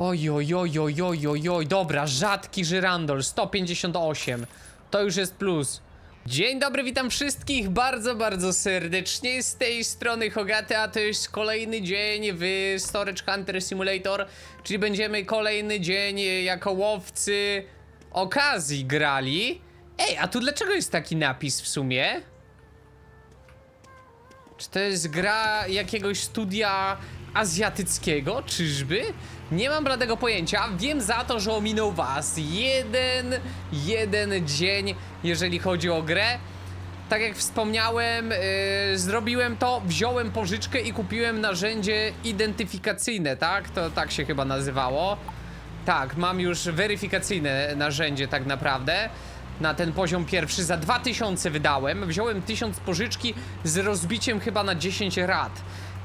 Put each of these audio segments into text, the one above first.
Oj, oj, oj, oj, oj, oj, oj, dobra, rzadki żyrandol, 158. To już jest plus. Dzień dobry, witam wszystkich bardzo, bardzo serdecznie. Z tej strony Hogaty, a to jest kolejny dzień w Storage Hunter Simulator, czyli będziemy kolejny dzień jako łowcy okazji grali. Ej, a tu dlaczego jest taki napis w sumie? Czy to jest gra jakiegoś studia azjatyckiego? Czyżby? Nie mam bladego pojęcia. Wiem za to, że ominął was jeden, jeden dzień, jeżeli chodzi o grę. Tak jak wspomniałem, yy, zrobiłem to, wziąłem pożyczkę i kupiłem narzędzie identyfikacyjne, tak? To tak się chyba nazywało. Tak, mam już weryfikacyjne narzędzie tak naprawdę. Na ten poziom pierwszy za 2000 wydałem. Wziąłem 1000 pożyczki z rozbiciem chyba na 10 rat.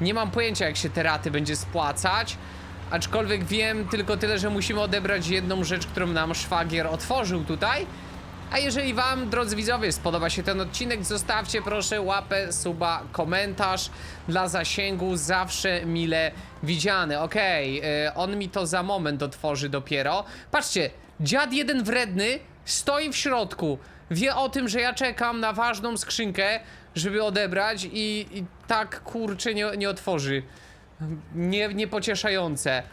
Nie mam pojęcia jak się te raty będzie spłacać. Aczkolwiek wiem tylko tyle, że musimy odebrać jedną rzecz, którą nam szwagier otworzył tutaj. A jeżeli wam, drodzy widzowie, spodoba się ten odcinek, zostawcie proszę łapę, suba, komentarz dla zasięgu, zawsze mile widziany. Okej, y, on mi to za moment otworzy dopiero. Patrzcie, dziad jeden wredny stoi w środku. Wie o tym, że ja czekam na ważną skrzynkę, żeby odebrać i, i tak kurczę nie, nie otworzy. Nie, niepocieszające.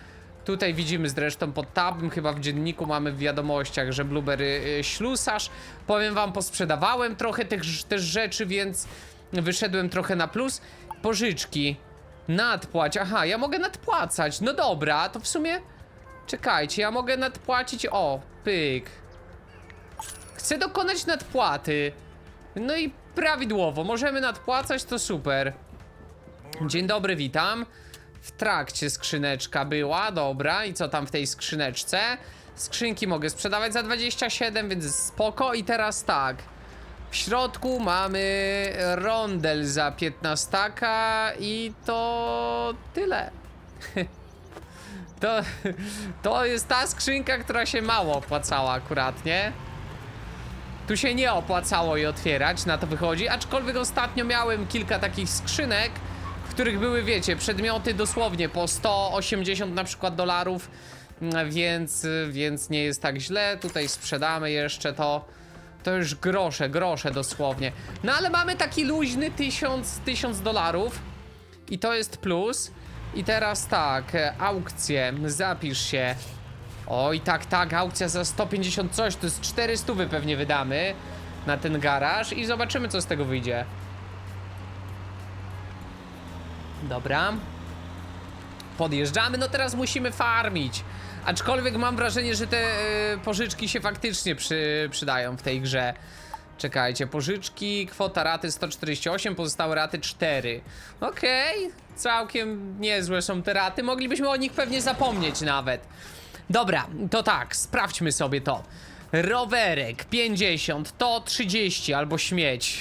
Tutaj widzimy zresztą pod tabem, chyba w dzienniku mamy w wiadomościach, że Blueberry y, ślusarz. Powiem wam, posprzedawałem trochę tych też rzeczy, więc wyszedłem trochę na plus. Pożyczki. Nadpłać. Aha, ja mogę nadpłacać. No dobra, to w sumie... Czekajcie, ja mogę nadpłacić... O, pyk. Chcę dokonać nadpłaty. No i prawidłowo, możemy nadpłacać, to super. Dzień dobry, witam. W trakcie skrzyneczka była, dobra. I co tam w tej skrzyneczce? Skrzynki mogę sprzedawać za 27, więc spoko. I teraz tak. W środku mamy rondel za 15 i to tyle. To, to jest ta skrzynka, która się mało opłacała akurat, nie? Tu się nie opłacało je otwierać, na to wychodzi, aczkolwiek ostatnio miałem kilka takich skrzynek, w których były, wiecie, przedmioty dosłownie po 180 na przykład dolarów, mm, więc, więc nie jest tak źle. Tutaj sprzedamy jeszcze to. To już grosze, grosze dosłownie. No ale mamy taki luźny 1000, 1000 dolarów i to jest plus. I teraz tak, aukcje, zapisz się. Oj, tak, tak, aukcja za 150 coś, to jest 400 pewnie wydamy na ten garaż i zobaczymy co z tego wyjdzie. Dobra. Podjeżdżamy, no teraz musimy farmić. Aczkolwiek mam wrażenie, że te e, pożyczki się faktycznie przy, przydają w tej grze. Czekajcie, pożyczki, kwota raty 148, pozostałe raty 4. Okej, całkiem niezłe są te raty, moglibyśmy o nich pewnie zapomnieć nawet. Dobra, to tak, sprawdźmy sobie to. Rowerek 50, to 30 albo śmieć.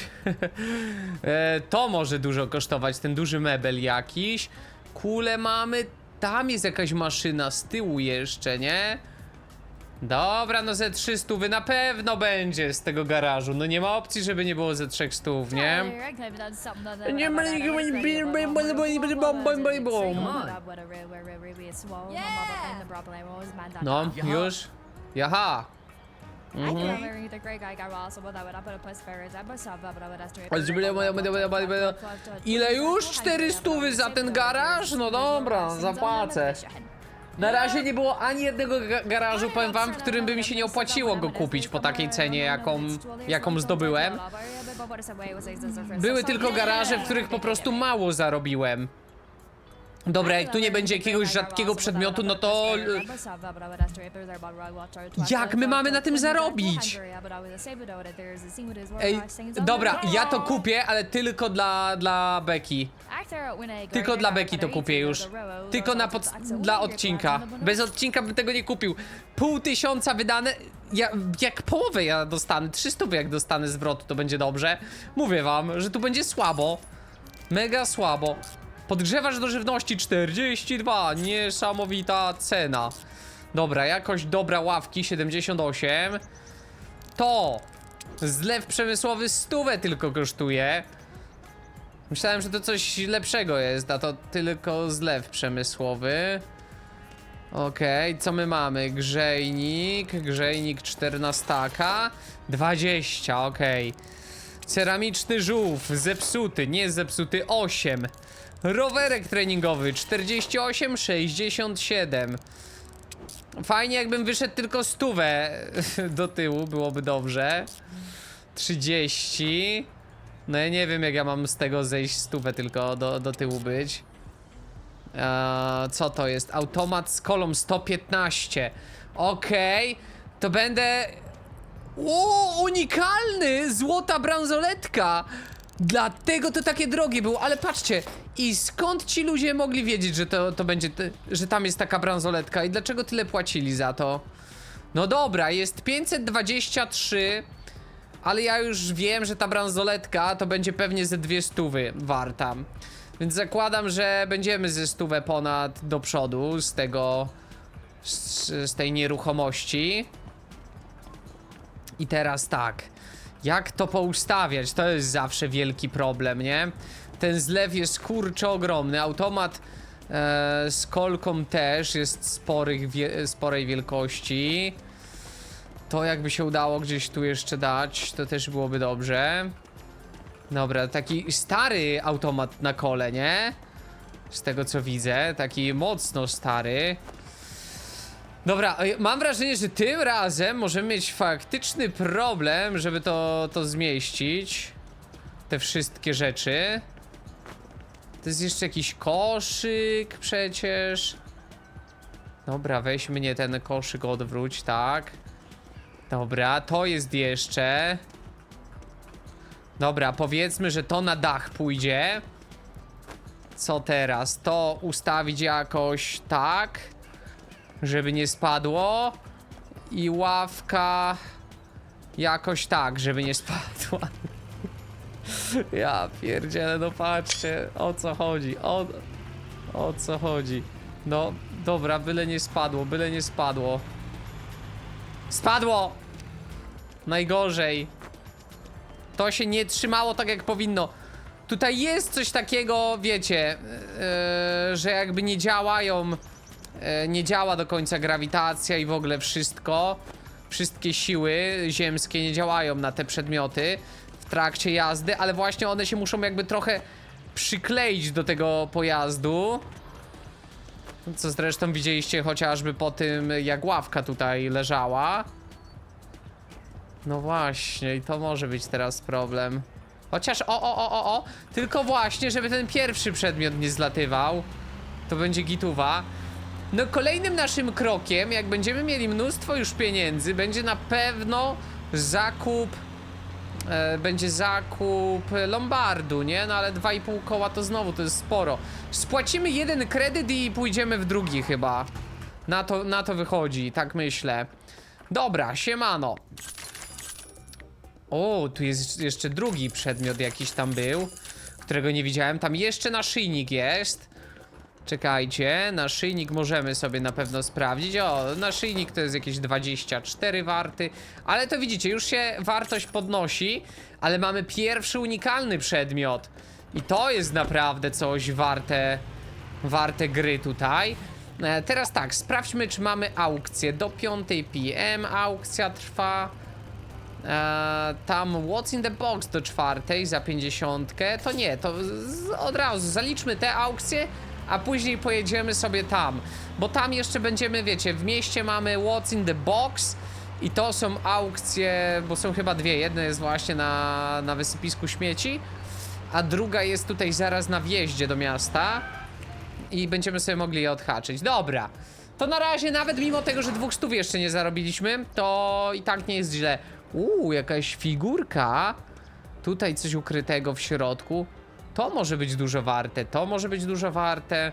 e, to może dużo kosztować, ten duży mebel jakiś. Kule mamy, tam jest jakaś maszyna z tyłu jeszcze, nie? Dobra, no ze 300 wy na pewno będzie z tego garażu. No nie ma opcji, żeby nie było ze 300, nie? Nie ma No, już. Jaha. Ile już? 400 za ten garaż? No dobra, zapłacę. Na razie nie było ani jednego ga- garażu, powiem wam, w którym by mi się nie opłaciło go kupić po takiej cenie, jaką, jaką zdobyłem. Były tylko garaże, w których po prostu mało zarobiłem. Dobra, jak tu nie będzie jakiegoś rzadkiego przedmiotu, no to... Jak my mamy na tym zarobić? Ej, dobra, ja to kupię, ale tylko dla, dla Beki. Tylko dla Beki to kupię już. Tylko na pod... dla odcinka. Bez odcinka bym tego nie kupił. Pół tysiąca wydane. Ja, jak połowę ja dostanę, 300 jak dostanę zwrotu, to będzie dobrze. Mówię wam, że tu będzie słabo. Mega słabo. Podgrzewasz do żywności 42. Niesamowita cena. Dobra, jakoś dobra ławki 78. To zlew przemysłowy stówę tylko kosztuje. Myślałem, że to coś lepszego jest, a to tylko zlew przemysłowy. Okej, co my mamy? Grzejnik, grzejnik 14, 20, okej. Ceramiczny żółw, zepsuty, nie zepsuty, 8. Rowerek treningowy, 48, 67. Fajnie jakbym wyszedł tylko stówę do tyłu, byłoby dobrze. 30. No ja nie wiem jak ja mam z tego zejść stówę tylko do, do tyłu być. Eee, co to jest? Automat z kolą 115. Okej, to będę. O, unikalny! Złota bransoletka! Dlatego to takie drogie było, ale patrzcie, i skąd ci ludzie mogli wiedzieć, że to, to będzie, że tam jest taka bransoletka i dlaczego tyle płacili za to? No dobra, jest 523, ale ja już wiem, że ta bransoletka to będzie pewnie ze dwie stówy warta. Więc zakładam, że będziemy ze stówę ponad do przodu z tego, z, z tej nieruchomości. I teraz tak, jak to poustawiać? To jest zawsze wielki problem, nie? Ten zlew jest kurczę ogromny, automat e, z kolką też jest sporych, wie, sporej wielkości. To jakby się udało gdzieś tu jeszcze dać, to też byłoby dobrze. Dobra, taki stary automat na kole, nie? Z tego co widzę, taki mocno stary. Dobra, ej, mam wrażenie, że tym razem możemy mieć faktyczny problem, żeby to, to zmieścić. Te wszystkie rzeczy. To jest jeszcze jakiś koszyk przecież. Dobra, weź mnie ten koszyk odwróć, tak. Dobra, to jest jeszcze. Dobra, powiedzmy, że to na dach pójdzie. Co teraz? To ustawić jakoś tak, żeby nie spadło. I ławka jakoś tak, żeby nie spadła. Ja pierdzielę, no patrzcie, o co chodzi, o, o co chodzi. No, dobra, byle nie spadło, byle nie spadło. Spadło! Najgorzej. To się nie trzymało tak jak powinno. Tutaj jest coś takiego, wiecie, yy, że jakby nie działają, nie działa do końca grawitacja i w ogóle wszystko. Wszystkie siły ziemskie nie działają na te przedmioty w trakcie jazdy, ale właśnie one się muszą jakby trochę przykleić do tego pojazdu. Co zresztą widzieliście chociażby po tym, jak ławka tutaj leżała. No właśnie, i to może być teraz problem. Chociaż o, o, o, o, o, tylko właśnie, żeby ten pierwszy przedmiot nie zlatywał. To będzie gituwa. No kolejnym naszym krokiem, jak będziemy mieli mnóstwo już pieniędzy, będzie na pewno zakup... E, będzie zakup Lombardu, nie? No ale 2,5 koła to znowu, to jest sporo. Spłacimy jeden kredyt i pójdziemy w drugi chyba. Na to, na to wychodzi, tak myślę. Dobra, siemano. O, tu jest jeszcze drugi przedmiot jakiś tam był, którego nie widziałem. Tam jeszcze naszyjnik jest. Czekajcie, naszyjnik możemy sobie na pewno sprawdzić. O, naszyjnik to jest jakieś 24 warty, ale to widzicie, już się wartość podnosi, ale mamy pierwszy unikalny przedmiot. I to jest naprawdę coś warte, warte gry tutaj. E, teraz tak, sprawdźmy, czy mamy aukcję. Do 5 PM aukcja trwa. Eee, tam What's in the Box do czwartej za 50. To nie, to z, od razu zaliczmy te aukcje, a później pojedziemy sobie tam. Bo tam jeszcze będziemy, wiecie, w mieście mamy What's in the Box i to są aukcje, bo są chyba dwie. Jedna jest właśnie na, na wysypisku śmieci, a druga jest tutaj zaraz na wjeździe do miasta i będziemy sobie mogli je odhaczyć. Dobra. To na razie, nawet mimo tego, że dwóch stów jeszcze nie zarobiliśmy, to i tak nie jest źle. Uuu, jakaś figurka. Tutaj coś ukrytego w środku. To może być dużo warte, to może być dużo warte.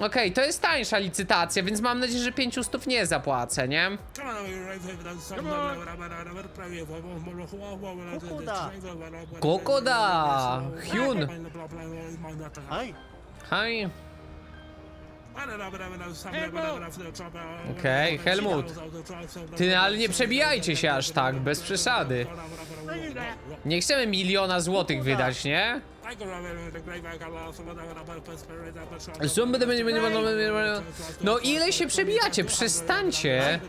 Okej, to jest tańsza licytacja, więc mam nadzieję, że 500 stów nie zapłacę, nie? Kokoda! Hyun! はい Hej. Okej, Helmut. Ty, ale nie przebijajcie się aż tak, bez przesady. Nie chcemy miliona złotych wydać, nie? No ile się przebijacie? Przestańcie.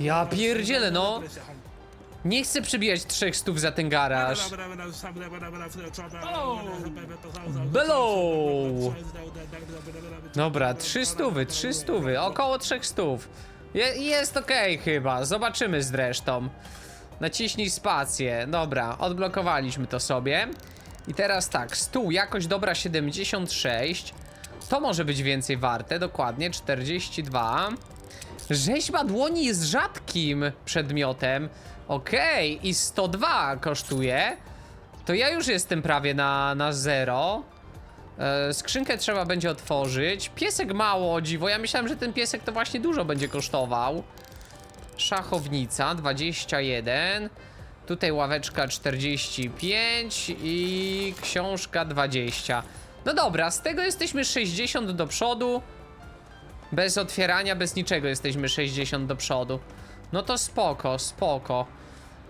Ja pierdzielę, no. Nie chcę przebijać trzech stów za ten garaż. Bellow! Dobra, trzy stówy, trzy stówy, około trzech stów. Je, jest okej chyba, zobaczymy zresztą. Naciśnij spację, dobra, odblokowaliśmy to sobie. I teraz tak, stół, jakość dobra 76. To może być więcej warte, dokładnie 42. Rzeźba dłoni jest rzadkim przedmiotem. Okej, i 102 kosztuje. To ja już jestem prawie na, na zero. E, skrzynkę trzeba będzie otworzyć. Piesek mało, dziwo. Ja myślałem, że ten piesek to właśnie dużo będzie kosztował. Szachownica 21. Tutaj ławeczka 45 i książka 20. No dobra, z tego jesteśmy 60 do przodu. Bez otwierania, bez niczego jesteśmy 60 do przodu. No to spoko, spoko.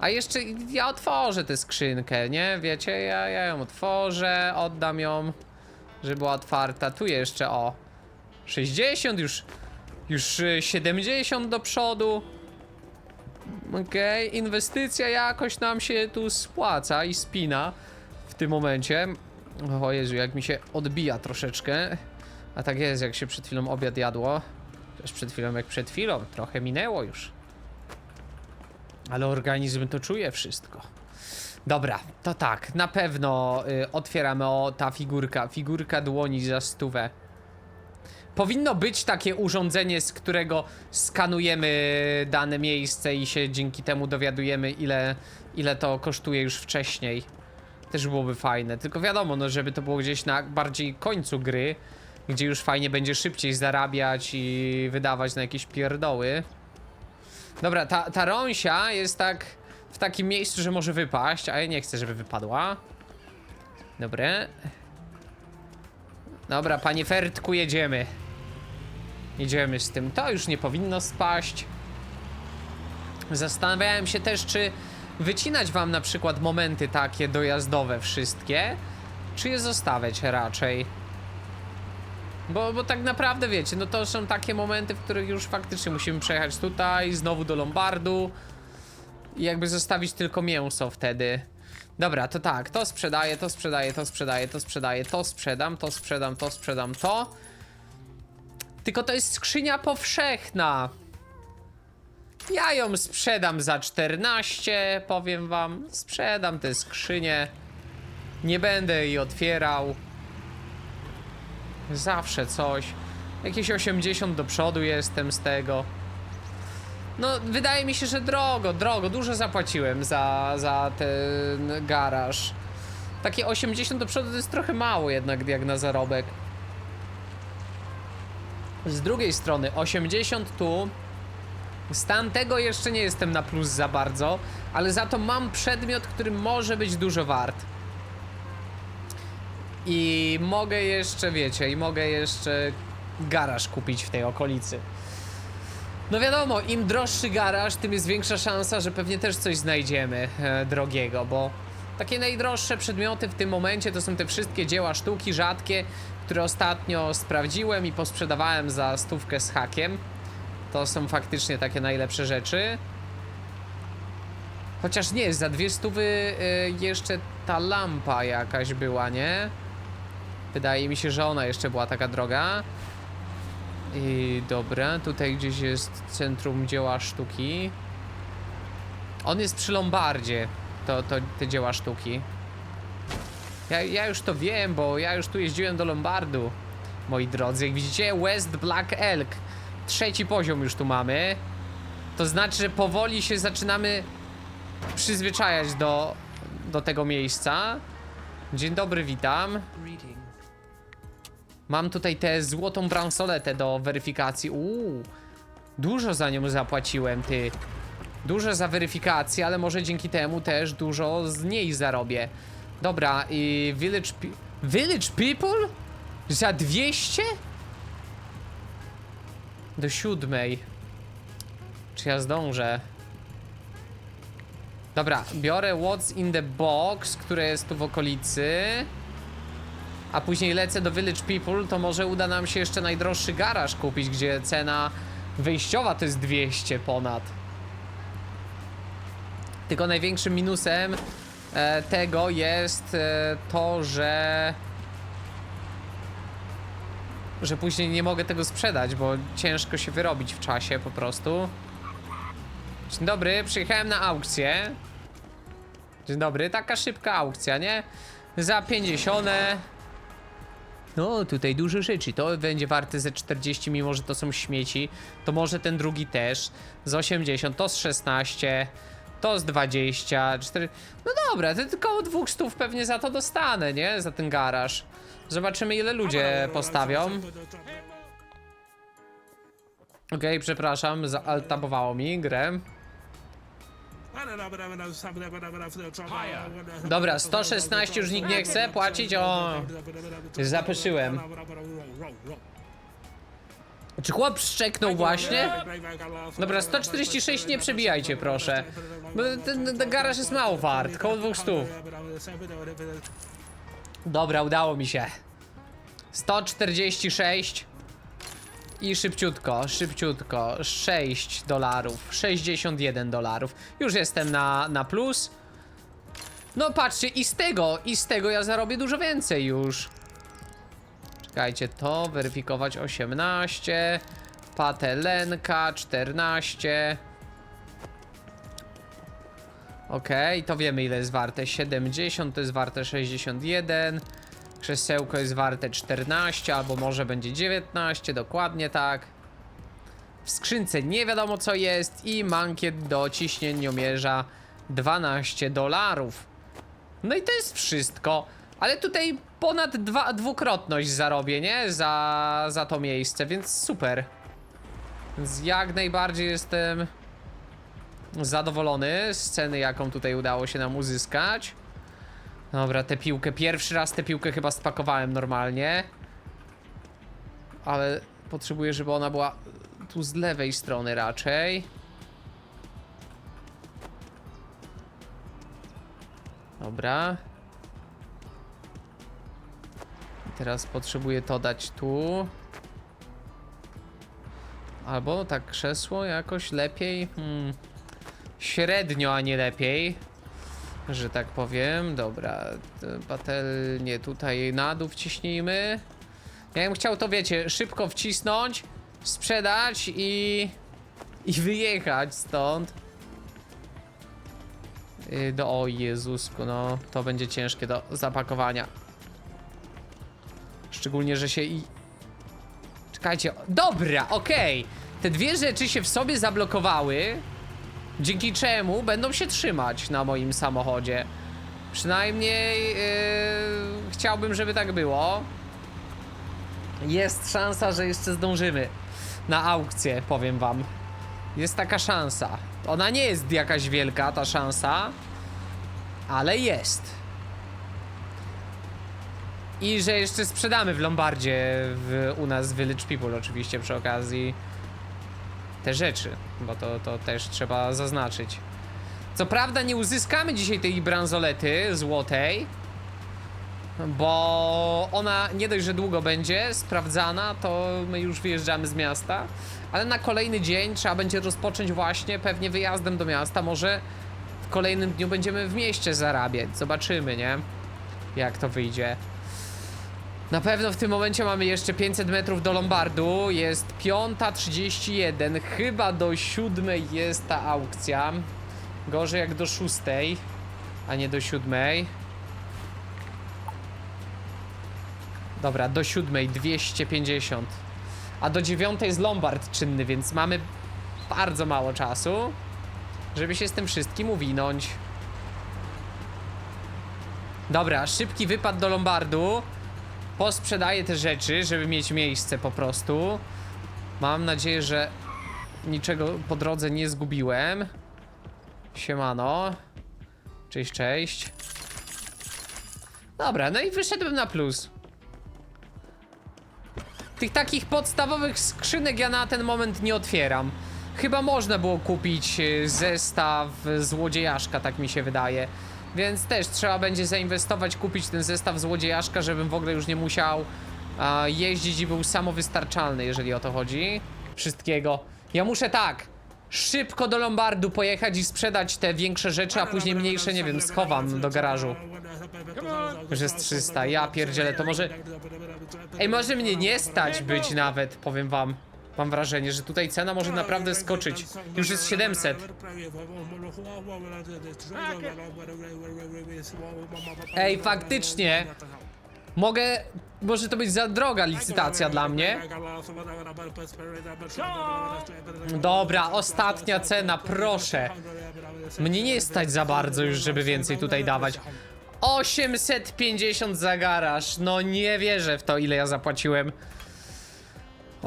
A jeszcze ja otworzę tę skrzynkę, nie? Wiecie, ja, ja ją otworzę, oddam ją, żeby była otwarta. Tu jeszcze, o, 60, już, już y, 70 do przodu. Okej, inwestycja jakoś nam się tu spłaca i spina w tym momencie. O Jezu, jak mi się odbija troszeczkę. A tak jest, jak się przed chwilą obiad jadło. Też przed chwilą jak przed chwilą, trochę minęło już. Ale organizm to czuje wszystko. Dobra, to tak, na pewno y, otwieramy o ta figurka, figurka dłoni za stówę. Powinno być takie urządzenie, z którego skanujemy dane miejsce i się dzięki temu dowiadujemy, ile, ile to kosztuje już wcześniej. Też byłoby fajne. Tylko wiadomo, no, żeby to było gdzieś na bardziej końcu gry, gdzie już fajnie będzie szybciej zarabiać i wydawać na jakieś pierdoły. Dobra, ta, ta rąsia jest tak w takim miejscu, że może wypaść, a ja nie chcę, żeby wypadła. Dobre. Dobra, panie Fertku, jedziemy. Jedziemy z tym. To już nie powinno spaść. Zastanawiałem się też, czy wycinać wam na przykład momenty takie dojazdowe wszystkie, czy je zostawiać raczej. Bo, bo tak naprawdę wiecie, no to są takie momenty, w których już faktycznie musimy przejechać tutaj, znowu do Lombardu i jakby zostawić tylko mięso wtedy. Dobra, to tak, to sprzedaję, to sprzedaję, to sprzedaję, to sprzedaję, to sprzedam, to sprzedam, to sprzedam, to. Tylko to jest skrzynia powszechna. Ja ją sprzedam za 14, powiem wam. Sprzedam tę skrzynię. Nie będę jej otwierał. Zawsze coś. Jakieś 80 do przodu jestem z tego. No, wydaje mi się, że drogo, drogo. Dużo zapłaciłem za, za ten garaż. Takie 80 do przodu to jest trochę mało jednak jak na zarobek. Z drugiej strony 80 tu. Stan tego jeszcze nie jestem na plus za bardzo, ale za to mam przedmiot, który może być dużo wart. I mogę jeszcze, wiecie, i mogę jeszcze garaż kupić w tej okolicy. No wiadomo, im droższy garaż, tym jest większa szansa, że pewnie też coś znajdziemy e, drogiego, bo takie najdroższe przedmioty w tym momencie to są te wszystkie dzieła sztuki rzadkie, które ostatnio sprawdziłem i posprzedawałem za stówkę z hakiem. To są faktycznie takie najlepsze rzeczy. Chociaż nie, za dwie stówy y, jeszcze ta lampa jakaś była, nie? Wydaje mi się, że ona jeszcze była taka droga. I dobra, tutaj gdzieś jest centrum dzieła sztuki. On jest przy Lombardzie, to, to te dzieła sztuki. Ja, ja już to wiem, bo ja już tu jeździłem do Lombardu, moi drodzy. Jak widzicie, West Black Elk. Trzeci poziom już tu mamy. To znaczy, że powoli się zaczynamy przyzwyczajać do, do tego miejsca. Dzień dobry, witam. Mam tutaj tę złotą bransoletę do weryfikacji. Uuu, dużo za nią zapłaciłem, ty. Dużo za weryfikację, ale może dzięki temu też dużo z niej zarobię. Dobra, i Village... Village People? Za 200? Do siódmej. Czy ja zdążę? Dobra, biorę What's in the Box, które jest tu w okolicy. A później lecę do Village People, to może uda nam się jeszcze najdroższy garaż kupić, gdzie cena wyjściowa to jest 200 ponad. Tylko największym minusem e, tego jest e, to, że że później nie mogę tego sprzedać, bo ciężko się wyrobić w czasie po prostu. Dzień dobry, przyjechałem na aukcję. Dzień dobry, taka szybka aukcja, nie? Za 50. No, tutaj dużo rzeczy. To będzie warte ze 40, mimo że to są śmieci. To może ten drugi też. Z 80, to z 16. To z 20, 4. No dobra, to tylko dwóch stów pewnie za to dostanę, nie? Za ten garaż. Zobaczymy ile ludzie postawią. Okej, przepraszam, zaaltabowało mi grę. Dobra, 116 już nikt nie chce płacić, o... Zapeszyłem. Czy chłop szczeknął właśnie? Dobra, 146 nie przebijajcie, proszę. Bo ten, ten garaż jest mało wart, koło 200. Dobra, udało mi się. 146 i szybciutko, szybciutko 6 dolarów, 61 dolarów. Już jestem na, na plus. No patrzcie, i z tego, i z tego ja zarobię dużo więcej już. Czekajcie, to weryfikować 18, patelenka 14. Okej, to wiemy ile jest warte. 70 to jest warte 61. Krzesełko jest warte 14, albo może będzie 19, dokładnie tak. W skrzynce nie wiadomo co jest i mankiet do ciśnieniomierza 12 dolarów. No i to jest wszystko. Ale tutaj ponad dwa, dwukrotność zarobię, nie? Za, za to miejsce, więc super. Więc jak najbardziej jestem zadowolony z ceny, jaką tutaj udało się nam uzyskać. Dobra, tę piłkę, pierwszy raz tę piłkę chyba spakowałem normalnie. Ale potrzebuję, żeby ona była tu z lewej strony raczej. Dobra. Teraz potrzebuję to dać tu. Albo tak krzesło jakoś lepiej. Hmm. Średnio, a nie lepiej. Że tak powiem. Dobra. Patelnię tutaj na dół wciśnijmy. Ja bym chciał to, wiecie, szybko wcisnąć, sprzedać i... i wyjechać stąd. Y, Do, o Jezusku, no to będzie ciężkie do zapakowania. Szczególnie, że się i... Czekajcie, dobra, okej. Te dwie rzeczy się w sobie zablokowały, dzięki czemu będą się trzymać na moim samochodzie. Przynajmniej yy, chciałbym, żeby tak było. Jest szansa, że jeszcze zdążymy na aukcję, powiem wam. Jest taka szansa. Ona nie jest jakaś wielka, ta szansa, ale jest. I że jeszcze sprzedamy w Lombardzie w, u nas w Village People oczywiście przy okazji te rzeczy, bo to, to też trzeba zaznaczyć. Co prawda nie uzyskamy dzisiaj tej bransolety złotej, bo ona nie dość, że długo będzie sprawdzana, to my już wyjeżdżamy z miasta, ale na kolejny dzień trzeba będzie rozpocząć właśnie pewnie wyjazdem do miasta, może w kolejnym dniu będziemy w mieście zarabiać, zobaczymy, nie? Jak to wyjdzie. Na pewno w tym momencie mamy jeszcze 500 metrów do Lombardu. Jest 5.31. Chyba do 7 jest ta aukcja. Gorzej jak do 6, a nie do 7. Dobra, do 7 250. A do 9 jest Lombard czynny, więc mamy bardzo mało czasu, żeby się z tym wszystkim uwinąć. Dobra, szybki wypad do Lombardu. Posprzedaję te rzeczy, żeby mieć miejsce po prostu. Mam nadzieję, że niczego po drodze nie zgubiłem. Siemano. Cześć, cześć. Dobra, no i wyszedłem na plus. Tych takich podstawowych skrzynek ja na ten moment nie otwieram. Chyba można było kupić e, zestaw złodziejaszka, tak mi się wydaje. Więc też trzeba będzie zainwestować, kupić ten zestaw złodziejaszka, żebym w ogóle już nie musiał a, jeździć i był samowystarczalny, jeżeli o to chodzi. Wszystkiego. Ja muszę tak, szybko do Lombardu pojechać i sprzedać te większe rzeczy, a później mniejsze, nie wiem, schowam do garażu. Już jest 300, ja pierdzielę, to może... Ej, może mnie nie stać być nawet, powiem wam. Mam wrażenie, że tutaj cena może naprawdę skoczyć. Już jest 700. Ej, faktycznie. Mogę... Może to być za droga licytacja dla mnie. Dobra, ostatnia cena, proszę. Mnie nie stać za bardzo już, żeby więcej tutaj dawać. 850 za garaż. No nie wierzę w to, ile ja zapłaciłem.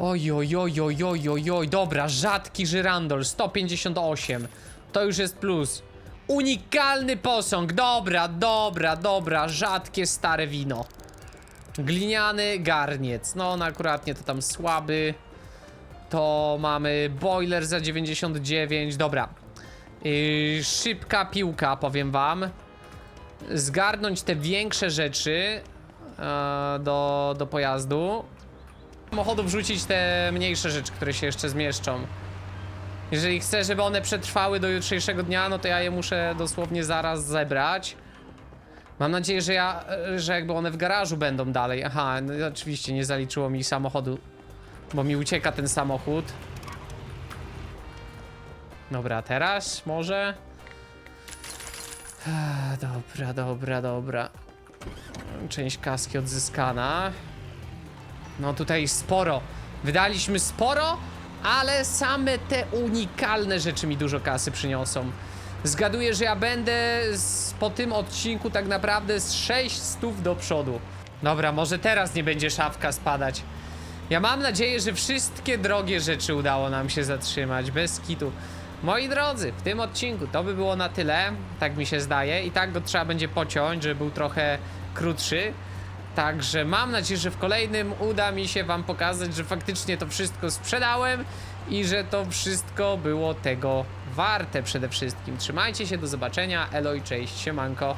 Oj, oj, oj, oj, oj, oj, oj. Dobra, rzadki żyrandol, 158. To już jest plus. Unikalny posąg, dobra, dobra, dobra. Rzadkie stare wino. Gliniany garniec. No, on akuratnie to tam słaby. To mamy boiler za 99. Dobra. Yy, szybka piłka, powiem wam. Zgarnąć te większe rzeczy e, do, do pojazdu. Samochodu wrzucić te mniejsze rzeczy, które się jeszcze zmieszczą. Jeżeli chcę, żeby one przetrwały do jutrzejszego dnia, no to ja je muszę dosłownie zaraz zebrać. Mam nadzieję, że ja, e, że jakby one w garażu będą dalej. Aha, no oczywiście nie zaliczyło mi samochodu, bo mi ucieka ten samochód. Dobra, teraz może. Dobra, dobra, dobra. Część kaski odzyskana. No tutaj sporo. Wydaliśmy sporo, ale same te unikalne rzeczy mi dużo kasy przyniosą. Zgaduję, że ja będę z, po tym odcinku tak naprawdę z 6 stów do przodu. Dobra, może teraz nie będzie szafka spadać. Ja mam nadzieję, że wszystkie drogie rzeczy udało nam się zatrzymać, bez kitu. Moi drodzy, w tym odcinku to by było na tyle, tak mi się zdaje. I tak go trzeba będzie pociąć, żeby był trochę krótszy. Także mam nadzieję, że w kolejnym uda mi się wam pokazać, że faktycznie to wszystko sprzedałem i że to wszystko było tego warte przede wszystkim. Trzymajcie się, do zobaczenia, elo i cześć, siemanko.